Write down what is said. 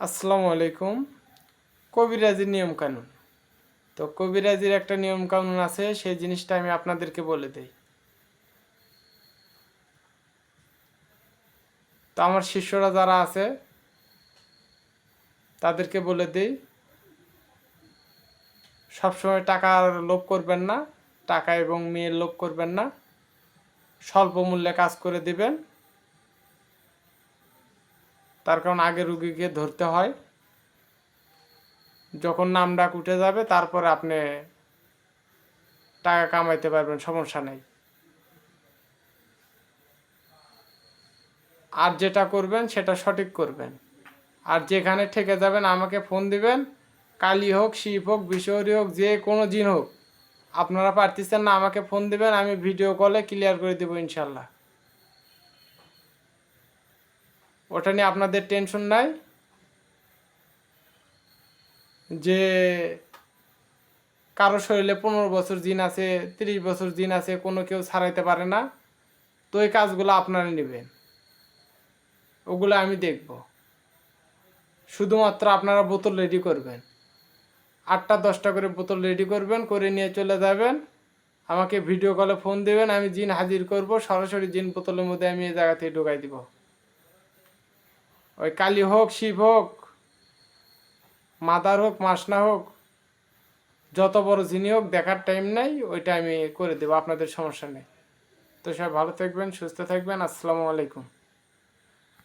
আসসালামু আলাইকুম। কবিরাজির নিয়ম কানুন তো কবিরাজির একটা নিয়ম কানুন আছে, সেই জিনিসটা আমি আপনাদেরকে বলে দেই। তো আমার শিষ্যরা যারা আছে, তাদেরকে বলে দিই, সবসময় টাকার লোভ করবেন না, টাকা এবং মেয়ের লোভ করবেন না, স্বল্প মূল্যে কাজ করে দিবেন তার কারণ আগে রুগীকে ধরতে হয়। যখন নাম ডাক উঠে যাবে, তারপরে আপনি টাকা কামাইতে পারবেন, সমস্যা নেই। আর যেটা করবেন, সেটা সঠিক করবেন। আর যেখানে ঠেকে যাবেন, আমাকে ফোন দিবেন। কালি হোক শিব হোক, বিষহরি হোক, যে কোনো দিন হোক, আপনারা পারতেছেন না আমাকে ফোন দিবেন, আমি ভিডিও কলে ক্লিয়ার করে দেবো ইনশাল্লাহ। ওটা নিয়ে আপনাদের টেনশন নাই। যে কারও শরীরে পনেরো বছর জিন আছে, তিরিশ বছর জিন আছে, কোনো কেউ ছাড়াইতে পারে না, তো এই কাজগুলো আপনারা নেবেন। ওগুলো আমি দেখব। শুধুমাত্র আপনারা বোতল রেডি করবেন। আটটা, দশটা করে বোতল রেডি করবেন, করে নিয়ে চলে যাবেন। আমাকে ভিডিও কলে ফোন দেবেন, আমি জিন হাজির করব, সরাসরি জিন বোতলের মধ্যে আমি এই জায়গা থেকে ঢোকাই দিব। ওই কালী হোক, শিব হোক, মাদার হোক, মাসনা হোক, যত বড় যিনি হোক, দেখার টাইম নাই ওইটা আমি করে দেবো, আপনাদের সমস্যা নেই। তো সবাই ভালো থাকবেন, সুস্থ থাকবেন, আসসালামু আলাইকুম।